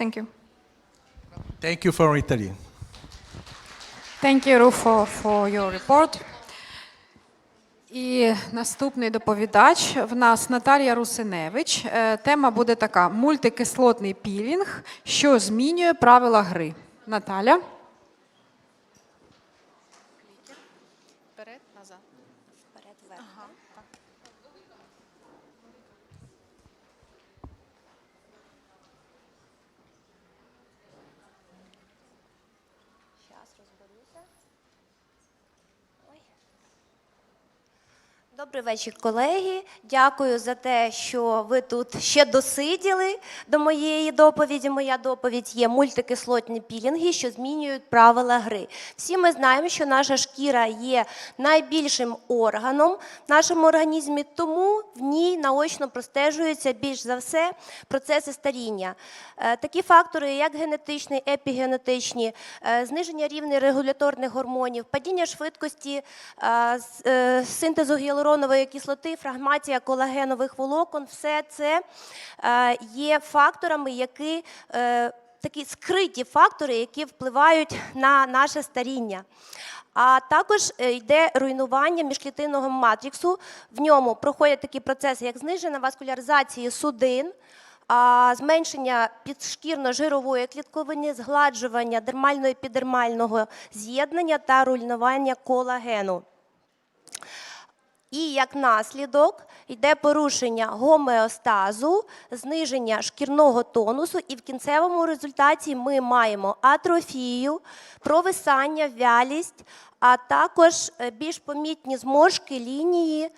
Thank you. Thank you for Italy. Thank you, Rufo, for your report. І наступний доповідач в нас Наталія Русиневич. Е, Тема буде така: мультикислотний пілінг, що змінює правила гри. Наталя. Вперед, назад. Зараз розберуся. Ой. Добрий вечір, колеги. Дякую за те, що ви тут ще досиділи до моєї доповіді. Моя доповідь є мультикислотні пілінги, що змінюють правила гри. Всі ми знаємо, що наша шкіра є найбільшим органом в нашому організмі, тому в ній наочно простежуються більш за все процеси старіння. Е, Такі фактори, як генетичні, епігенетичні, е, зниження рівня регуляторних гормонів, падіння швидкості е, синтезу гіалуронової кислоти, фрагмація колагенових волокон, все це е, є факторами, які е, такі скриті фактори, які впливають на наше старіння. А також е, йде руйнування міжклітинного матриксу. В ньому проходять такі процеси, як знижена васкуляризація судин, зменшення підшкірно-жирової клітковини, згладжування дермально-епідермального з'єднання та руйнування колагену. І як наслідок йде порушення гомеостазу, зниження шкірного тонусу, і в кінцевому результаті ми маємо атрофію, провисання, вялість, а також е, більш помітні зморшки лінії,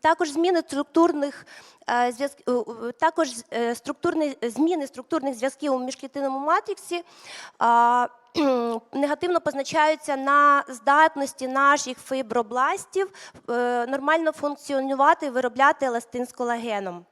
також зміни структурних е, зв'язків, також е, структурні зміни структурних зв'язків у міжклітинному матриксі. негативно позначаються на здатності наших фібробластів е, нормально функціонувати і виробляти еластин з колагеном.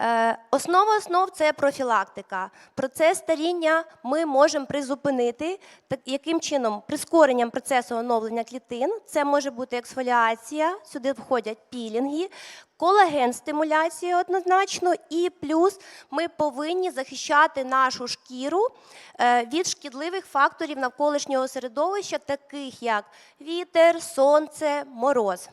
Е, Основа основ це профілактика. Процес старіння ми можемо призупинити. Яким чином? Прискоренням процесу оновлення клітин. Це може бути ексфоліація, сюди входять пілінги, колаген стимуляція однозначно, і плюс ми повинні захищати нашу шкіру е, від шкідливих факторів навколишнього середовища, таких як вітер, сонце, мороз.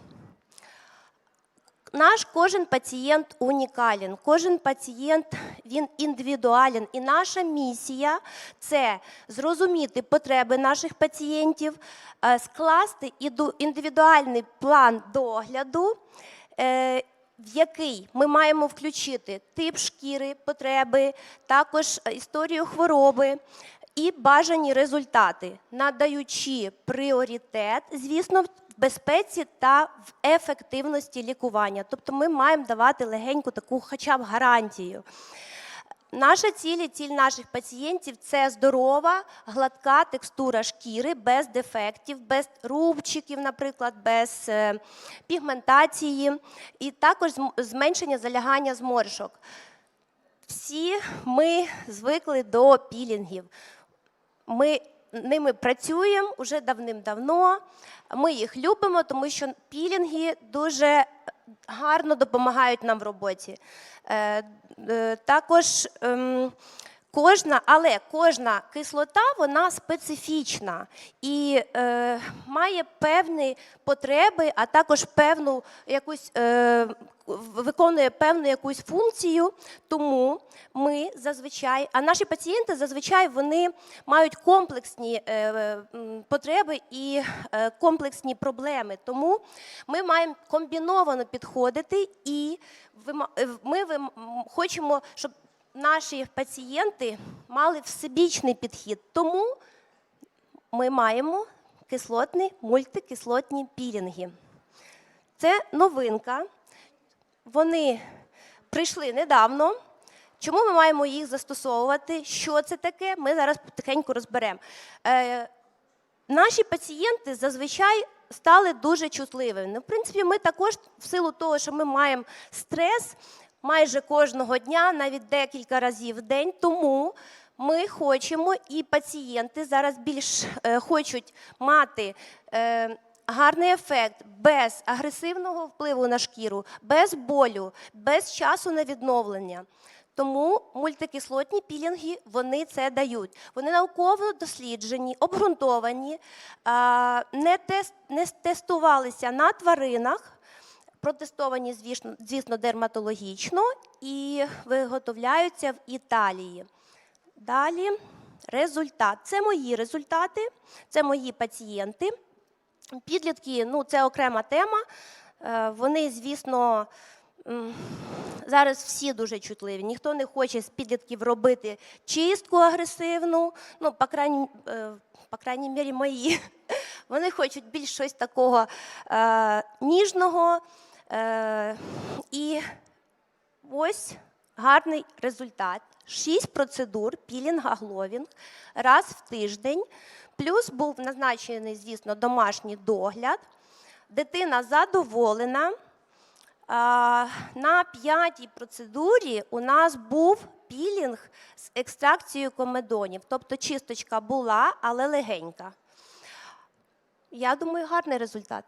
Наш кожен пацієнт унікален, кожен пацієнт він індивідуален. І наша місія це зрозуміти потреби наших пацієнтів, е, скласти іду- індивідуальний план догляду. В який ми маємо включити тип шкіри, потреби, також е, історію хвороби і бажані результати, надаючи пріоритет, звісно, в безпеці та в ефективності лікування. Тобто ми маємо давати легеньку таку хоча б гарантію. Наша ціль і ціль наших пацієнтів це здорова, гладка текстура шкіри без дефектів, без рубчиків, наприклад, без е, пігментації, і також зменшення залягання зморшок. Всі ми звикли до пілінгів. Ми ними працюємо уже давним-давно. Ми їх любимо, тому що пілінги дуже гарно допомагають нам в роботі. Е, е, Також ем, кожна, але кожна кислота вона специфічна і е, має певні потреби, а також певну якусь е, виконує певну якусь функцію. Тому ми зазвичай, а наші пацієнти зазвичай вони мають комплексні е, е, потреби і е, комплексні проблеми. Тому ми маємо комбіновано підходити і ми хочемо, щоб наші пацієнти мали всебічний підхід. Тому ми маємо кислотні, мультикислотні пілінги. Це новинка. Вони прийшли недавно. Чому ми маємо їх застосовувати? Що це таке? Ми зараз потихеньку розберемо. Е, наші пацієнти зазвичай стали дуже чутливими. Ну, в принципі, ми також, в силу того, що ми маємо стрес майже кожного дня, навіть декілька разів в день, тому ми хочемо, і пацієнти зараз більш е, хочуть мати. Е, Гарний ефект без агресивного впливу на шкіру, без болю, без часу на відновлення. Тому мультикислотні пілінги вони це дають. Вони науково досліджені, обґрунтовані, не тестувалися на тваринах, протестовані, звісно, звісно, дерматологічно і виготовляються в Італії. Далі результат. Це мої результати, це мої пацієнти. Підлітки ну, це окрема тема. Е, Вони, звісно, зараз всі дуже чутливі. Ніхто не хоче з підлітків робити чистку агресивну. Ну, по крайній, е, по крайній мірі, мої. Вони хочуть більш щось такого е, ніжного. Е, і ось гарний результат. Шість процедур пілінг-агловінг раз в тиждень. Плюс був назначений, звісно, домашній догляд. Дитина задоволена. А, На п'ятій процедурі у нас був пілінг з екстракцією комедонів. Тобто чисточка була, але легенька. Я думаю, гарний результат.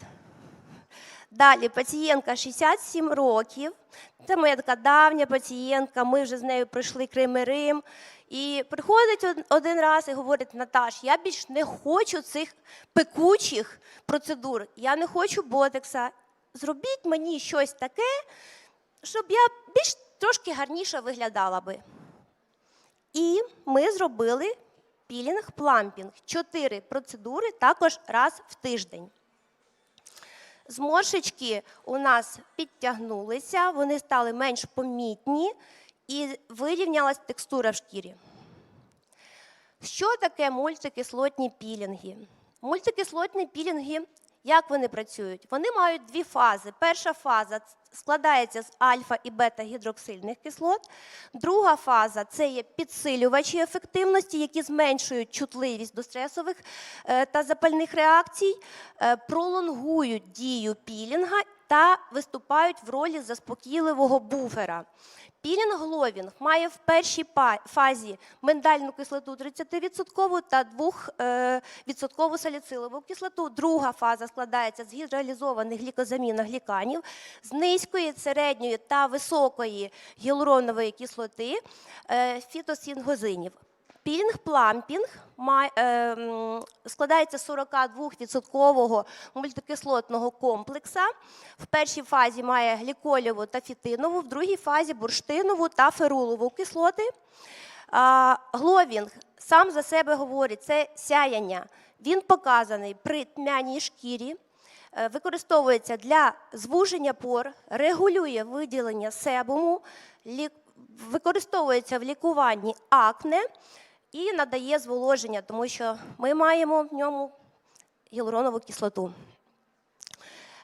Далі пацієнтка 67 років. Це моя така давня пацієнтка. Ми вже з нею пройшли Крим і Рим. І приходить один раз і говорить: Наташ, я більш не хочу цих пекучих процедур. Я не хочу ботекса. Зробіть мені щось таке, щоб я більш трошки гарніше виглядала би. І ми зробили пілінг-плампінг. Чотири процедури також раз в тиждень. Зморшечки у нас підтягнулися, вони стали менш помітні і вирівнялась текстура в шкірі. Що таке мультикислотні пілінги? Мультикислотні пілінги, як вони працюють? Вони мають дві фази. Перша фаза складається з альфа і бета-гідроксильних кислот. Друга фаза це є підсилювачі ефективності, які зменшують чутливість до стресових е, та запальних реакцій, е, пролонгують дію пілінга та виступають в ролі заспокійливого буфера. Пілінг-гловінг має в першій фазі миндальну кислоту 30% та 2% саліцилову кислоту. Друга фаза складається з гідролізованих глікозаміногліканів, з низької, середньої та високої гіалуронової кислоти е, фітосінгозинів. Пілінг-плампінг має, е, складається з 42% мультикислотного комплекса. В першій фазі має гліколіву та фітинову, в другій фазі бурштинову та ферулову кислоти. Гловінг сам за себе говорить, це сяяння. Він показаний при тьмяній шкірі, е, використовується для звуження пор, регулює виділення себуму, використовується в лікуванні акне і надає зволоження, тому що ми маємо в ньому гіалуронову кислоту.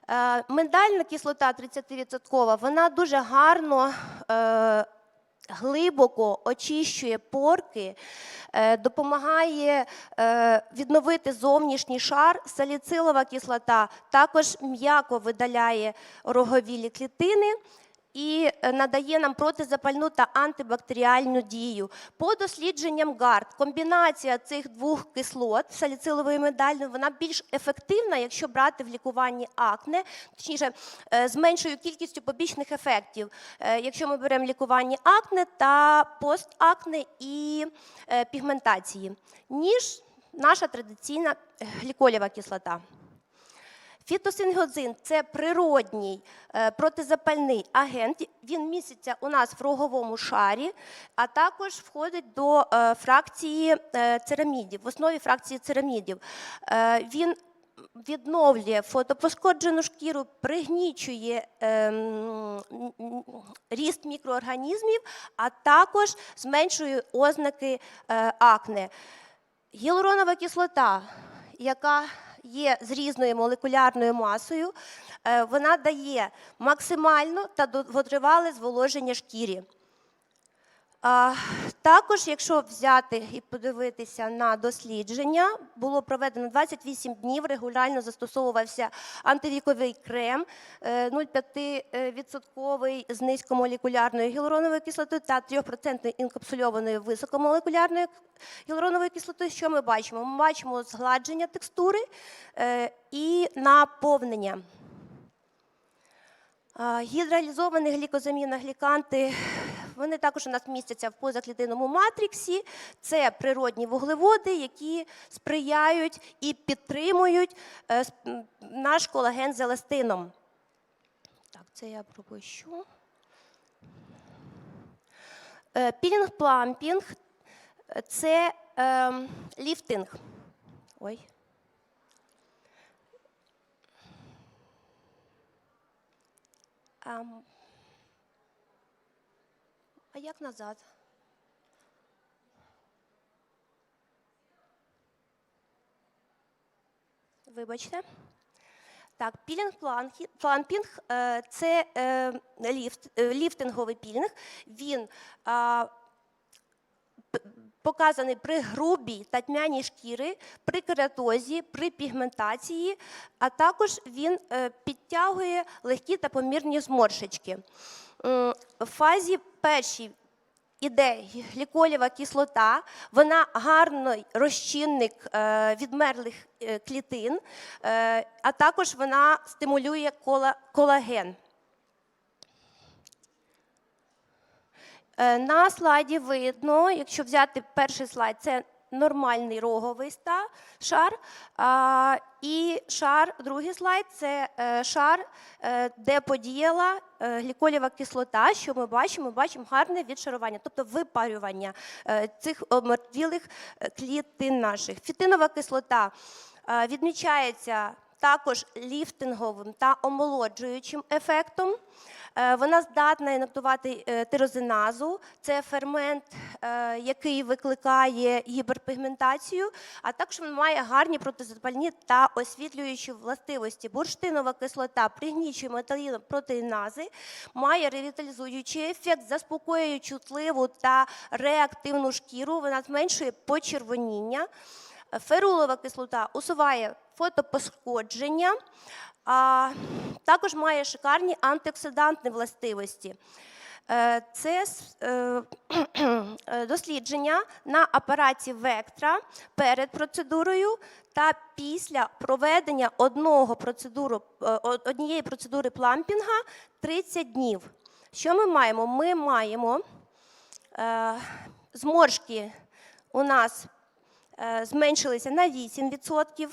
Е, Миндальна кислота 30%, вона дуже гарно е, глибоко очищує порки, е, допомагає відновити зовнішній шар. Саліцилова кислота також м'яко видаляє роговілі клітини. І е, надає нам протизапальну та антибактеріальну дію. По дослідженням ГАРД, комбінація цих двох кислот, саліцилової медальної, вона більш ефективна, якщо брати в лікуванні акне, точніше, е, з меншою кількістю побічних ефектів. Е, Якщо ми беремо лікування акне та постакне і пігментації, ніж наша традиційна гліколєва кислота. Фітосингозин це природній е, протизапальний агент. Він міститься у нас в роговому шарі, а також входить до е, фракції е, церамідів, в основі фракції церамідів. Він відновлює фотопошкоджену шкіру, пригнічує ем, ріст мікроорганізмів, а також зменшує ознаки е, акне. Гіалуронова кислота, яка є з різною молекулярною масою, е, вона дає максимально та довготривале зволоження шкірі. Також, якщо взяти і подивитися на дослідження, було проведено 28 днів, регулярно застосовувався антивіковий крем е, 0,5% з низькомолекулярною гіалуроновою кислотою та 3% інкапсульованою високомолекулярною гіалуроновою кислотою. Що ми бачимо? Ми бачимо згладження текстури е, і наповнення. Гідралізовані глікозаміногліканти Вони також у нас містяться в позаклітинному матриксі. Це природні вуглеводи, які сприяють і підтримують е, наш колаген з еластином. Так, це я пропущу. Е, Пілінг-плампінг е, це ем, ліфтинг. Ой. Ем, а як назад? Вибачте. Так, пілінг-планки- плампінг е, це е, ліфт, е, ліфтинговий пілінг. Він показаний при грубій та тьмяній шкіри, при кератозі, при пігментації, а також він підтягує легкі та помірні зморшечки. М, В фазі першій іде гліколєва кислота, вона гарний розчинник е, відмерлих е, клітин, е, а також вона стимулює колаген. Е, На слайді видно, якщо взяти перший слайд, це нормальний роговий шар. І шар, другий слайд це е, шар, е, де подіяла е, гліколєва кислота. Що ми бачимо? Ми бачимо гарне відшарування, тобто випарювання цих омертвілих е, клітин наших. Фітинова кислота відмічається також ліфтинговим та омолоджуючим ефектом. Е, Вона здатна інактувати е, тирозиназу. Це фермент, е, який викликає гіперпігментацію, а також він має гарні протизапальні та освітлюючі властивості. Бурштинова кислота пригнічує металопротеїнази, має ревіталізуючий ефект, заспокоює чутливу та реактивну шкіру. Вона зменшує почервоніння. Ферулова кислота усуває фотопошкодження, а також має шикарні антиоксидантні властивості. Е, Це е, дослідження на апараті Вектра перед процедурою та після проведення одного процедуру, е, однієї процедури плампінга 30 днів. Що ми маємо? Ми маємо зморшки у нас зменшилися на 8%,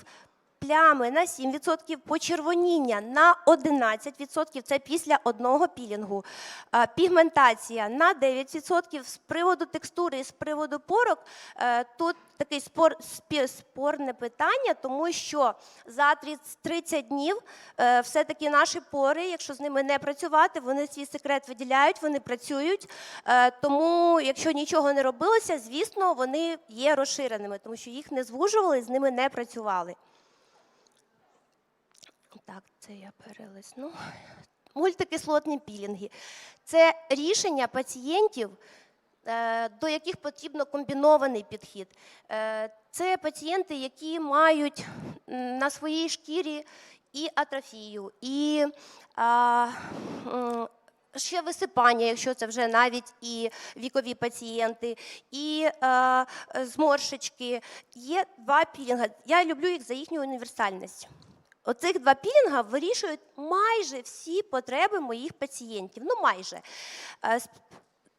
плями на 7%, почервоніння на 11%, це після одного пілінгу, Е, пігментація на 9%. З приводу текстури і з приводу порок е, тут такий спор, спорне питання, тому що за 30 30 днів е, все-таки наші пори, якщо з ними не працювати, вони свій секрет виділяють, вони працюють. Тому, якщо нічого не робилося, звісно, вони є розширеними, тому що їх не звужували, з ними не працювали. Так, це я перелисну. Мультикислотні пілінги. Це рішення пацієнтів, е, до яких потрібно комбінований підхід. Е, Це пацієнти, які мають на своїй шкірі і атрофію, і ще висипання, якщо це вже навіть і вікові пацієнти, і зморшечки. Є два пілінги. Я люблю їх за їхню універсальність. Оцих два пілінга вирішують майже всі потреби моїх пацієнтів. Ну, майже.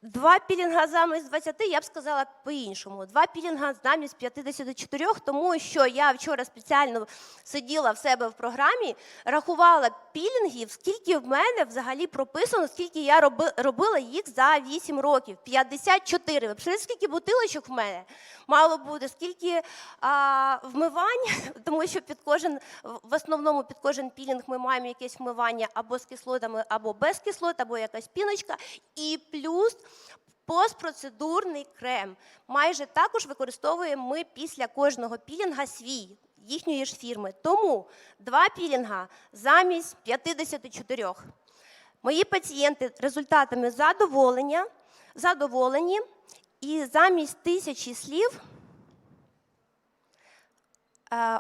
Два пілінга замість 20, я б сказала по-іншому. Два пілінга замість 54, тому що я вчора спеціально сиділа в себе в програмі, рахувала пілінгів, скільки в мене взагалі прописано, скільки я роби, робила їх за 8 років. 54. Ви представляєте, скільки бутилочок в мене мало буде, скільки а, вмивань, тому що під кожен, в основному під кожен пілінг ми маємо якесь вмивання або з кислотами, або без кислот, або якась піночка. І плюс постпроцедурний крем. Майже також використовуємо ми після кожного пілінга свій. Їхньої ж фірми. Тому два пілінга замість 54. Мої пацієнти результатами задоволення, задоволені, і замість тисячі слів е,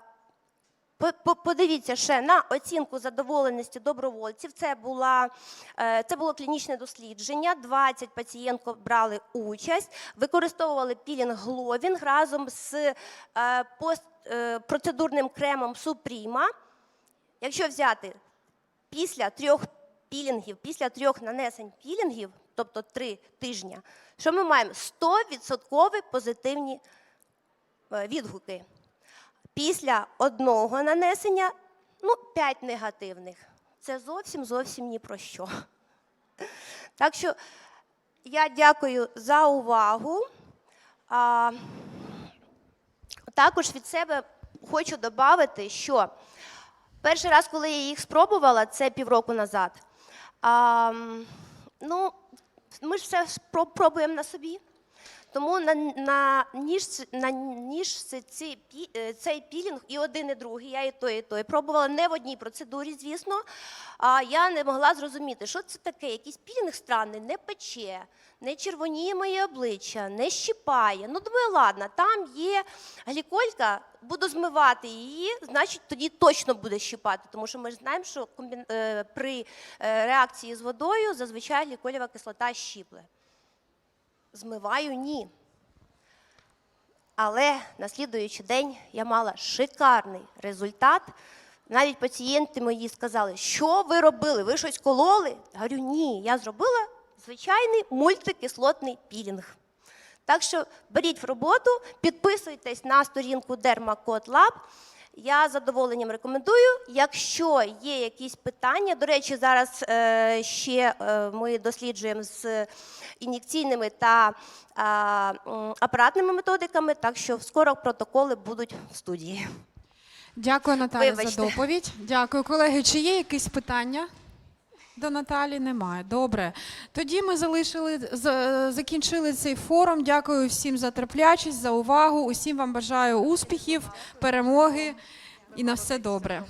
Подивіться ще на оцінку задоволеності добровольців. Це, була, е, це було клінічне дослідження. 20 пацієнтів брали участь, використовували пілінг Гловінг разом з е, е, процедурним кремом Супріма. Якщо взяти після трьох пілінгів, після трьох нанесень пілінгів, тобто три тижні, що ми маємо 100% позитивні відгуки. Після одного нанесення ну, 5 негативних. Це зовсім зовсім ні про що. Так що я дякую за увагу. А, також від себе хочу додати, що перший раз, коли я їх спробувала, це півроку назад. А, ну, ми ж все ж про- пробуємо на собі. Тому на, на, ніжці, на ніжці ці, е, цей пілінг і один, і другий, я і той, і той. Пробувала не в одній процедурі, звісно. А я не могла зрозуміти, що це таке. Якийсь пілінг странний, не пече, не червоніє моє обличчя, не щипає. Ну, думаю, ладно, там є гліколька, буду змивати її, значить тоді точно буде щипати. Тому що ми ж знаємо, що комбін... е, при е, реакції з водою зазвичай гліколєва кислота щіпле. Змиваю ні. Але на слідуючий день я мала шикарний результат. Навіть пацієнти мої сказали, що ви робили? Ви щось кололи? Говорю, ні, я зробила звичайний мультикислотний пілінг. Так що беріть в роботу, підписуйтесь на сторінку Dermacode Lab. Я з задоволенням рекомендую. Якщо є якісь питання, до речі, зараз е, ще е, ми досліджуємо з ін'єкційними та е, апаратними методиками, так що скоро протоколи будуть в студії. Дякую, Наталя, за доповідь. Дякую, колеги. Чи є якісь питання? До Наталі немає. Добре. Тоді ми залишили, закінчили цей форум. Дякую всім за терплячість, за увагу. Усім вам бажаю успіхів, перемоги і на все добре.